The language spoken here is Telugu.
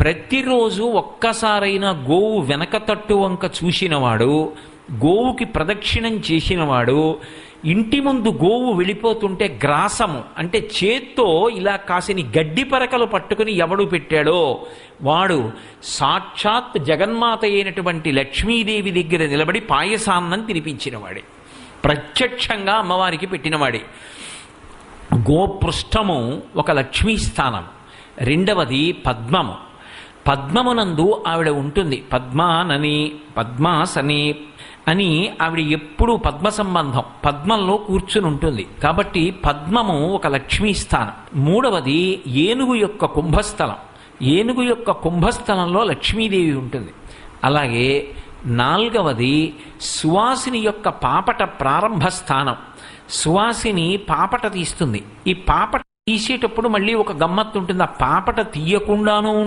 ప్రతిరోజు ఒక్కసారైనా గోవు వెనక తట్టు వంక చూసినవాడు గోవుకి ప్రదక్షిణం చేసినవాడు ఇంటి ముందు గోవు వెళ్ళిపోతుంటే గ్రాసము అంటే చేత్తో ఇలా కాసిని గడ్డి పరకలు పట్టుకుని ఎవడు పెట్టాడో వాడు సాక్షాత్ జగన్మాత అయినటువంటి లక్ష్మీదేవి దగ్గర నిలబడి పాయసాన్నం తినిపించినవాడే. ప్రత్యక్షంగా అమ్మవారికి పెట్టినవాడే. గోపృష్ఠము ఒక లక్ష్మీ స్థానం రెండవది పద్మము. పద్మమునందు ఆవిడ ఉంటుంది. పద్మానని పద్మాసని అని ఆవిడ ఎప్పుడూ పద్మ సంబంధం పద్మంలో కూర్చుని ఉంటుంది. కాబట్టి పద్మము ఒక లక్ష్మీ స్థానం. మూడవది ఏనుగు యొక్క కుంభస్థలం. ఏనుగు యొక్క కుంభస్థలంలో లక్ష్మీదేవి ఉంటుంది. అలాగే నాల్గవది సువాసిని యొక్క పాపట ప్రారంభ స్థానం. సువాసిని పాపట తీస్తుంది. ఈ పాపట తీసేటప్పుడు మళ్ళీ ఒక గమ్మత్తు ఉంటుంది. ఆ పాపట తీయకుండానూ ఉండ